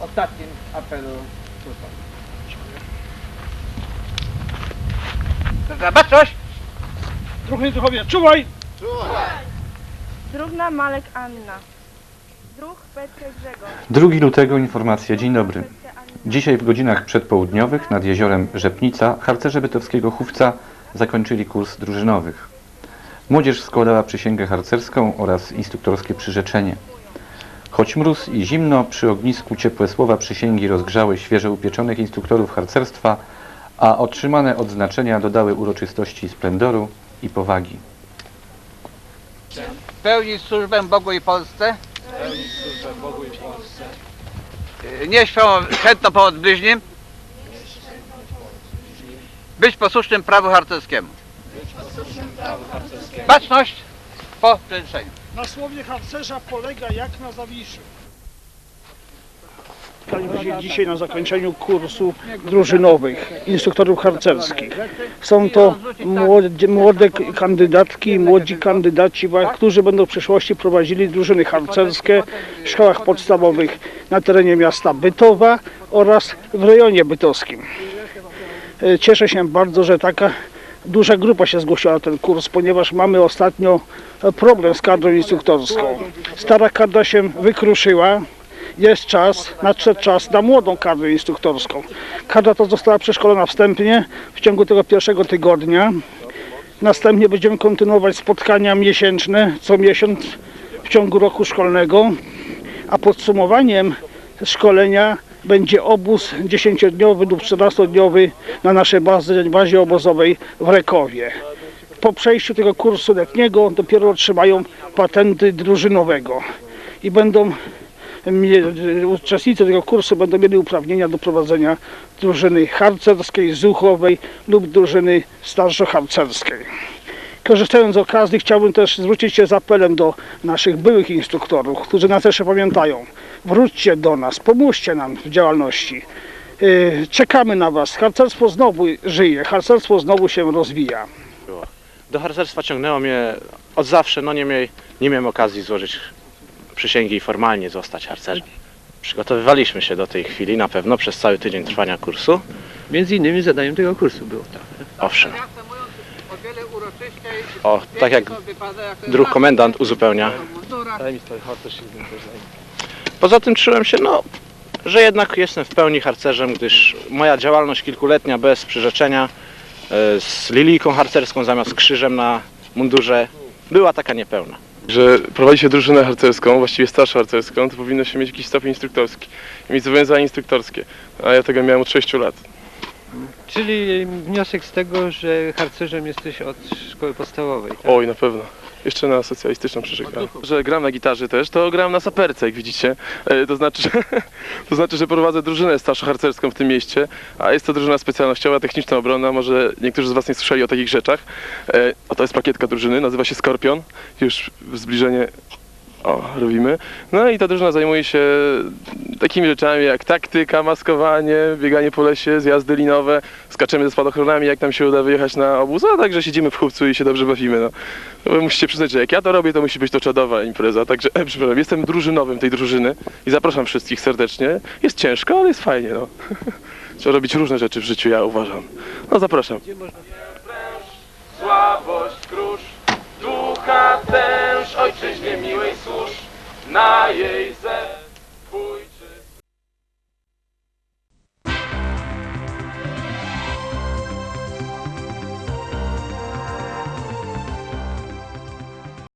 Ostatnim apelu tutaj. Zobacz coś! Druhny duchowie, czuwaj! Drugna Malek Anna. Druh Petr Grzegorz. 2 lutego informacja. Dzień dobry. Dzisiaj w godzinach przedpołudniowych nad jeziorem Rzepnica harcerze bytowskiego Chówca zakończyli kurs drużynowych. Młodzież składała przysięgę harcerską oraz instruktorskie przyrzeczenie. Choć mróz i zimno, przy ognisku ciepłe słowa przysięgi rozgrzały świeżo upieczonych instruktorów harcerstwa, a otrzymane odznaczenia dodały uroczystości splendoru i powagi. Pełnić służbę Bogu i Polsce. Y, Nie śpią chętno pomoc bliźnim. Być posłusznym prawu harcerskiemu. Baczność po przeliczeniu. Na słowie harcerza polega jak na zawiszu. Spotkaliśmy się dzisiaj na zakończeniu kursów drużynowych, instruktorów harcerskich. Są to młode, młode kandydatki młodzi kandydaci, którzy będą w przyszłości prowadzili drużyny harcerskie w szkołach podstawowych na terenie miasta Bytowa oraz w rejonie bytowskim. E, Cieszę się bardzo, że taka duża grupa się zgłosiła na ten kurs, ponieważ mamy ostatnio problem z kadrą instruktorską. Stara kadra się wykruszyła, jest czas, nadszedł czas na młodą kadrę instruktorską. Kadra to została przeszkolona wstępnie w ciągu tego pierwszego tygodnia. Następnie będziemy kontynuować spotkania miesięczne co miesiąc w ciągu roku szkolnego, a podsumowaniem szkolenia będzie obóz 10-dniowy lub 14-dniowy na naszej bazie, bazie obozowej w Rekowie. Po przejściu tego kursu letniego dopiero otrzymają patenty drużynowego i będą uczestnicy tego kursu będą mieli uprawnienia do prowadzenia drużyny harcerskiej, zuchowej lub drużyny starszoharcerskiej. Korzystając z okazji chciałbym też zwrócić się z apelem do naszych byłych instruktorów, którzy nas jeszcze pamiętają. Wróćcie do nas, pomóżcie nam w działalności. Yy, Czekamy na Was. Harcerstwo znowu żyje, harcerstwo znowu się rozwija. Do harcerstwa ciągnęło mnie od zawsze, no nie, nie miałem okazji złożyć przysięgi i formalnie zostać harcerzem. Przygotowywaliśmy się do tej chwili na pewno przez cały tydzień trwania kursu. Między innymi zadaniem tego kursu było tak. Owszem, O, tak jak druh komendant uzupełnia. Poza tym czułem się, no, że jednak jestem w pełni harcerzem, gdyż moja działalność kilkuletnia bez przyrzeczenia e, z lilijką harcerską zamiast krzyżem na mundurze była taka niepełna. Że prowadzi się drużynę harcerską, właściwie starszą harcerską, to powinno się mieć jakiś stopień instruktorski i mieć zobowiązania instruktorskie, a ja tego miałem od 6 lat. Czyli wniosek z tego, że harcerzem jesteś od szkoły podstawowej. Tak? Oj, na pewno. Jeszcze na socjalistyczną przeżegnałem. Że gram na gitarze też, to gram na saperce, jak widzicie. E, To znaczy, że, to znaczy, że prowadzę drużynę starszo-harcerską w tym mieście, a jest to drużyna specjalnościowa, techniczna obrona. Może niektórzy z Was nie słyszeli o takich rzeczach. E, O, to jest pakietka drużyny, nazywa się Skorpion. Już w zbliżenie o, robimy. No i ta drużyna zajmuje się takimi rzeczami jak taktyka, maskowanie, bieganie po lesie, zjazdy linowe, skaczemy ze spadochronami, jak nam się uda wyjechać na obóz, a także siedzimy w chówcu i się dobrze bawimy. No. No, Wy musicie przyznać, że jak ja to robię, to musi być to czadowa impreza. Także, e, przepraszam, jestem drużynowym tej drużyny i zapraszam wszystkich serdecznie. Jest ciężko, ale jest fajnie. No. Trzeba robić różne rzeczy w życiu, ja uważam. No zapraszam. Słabość krusz, ducha na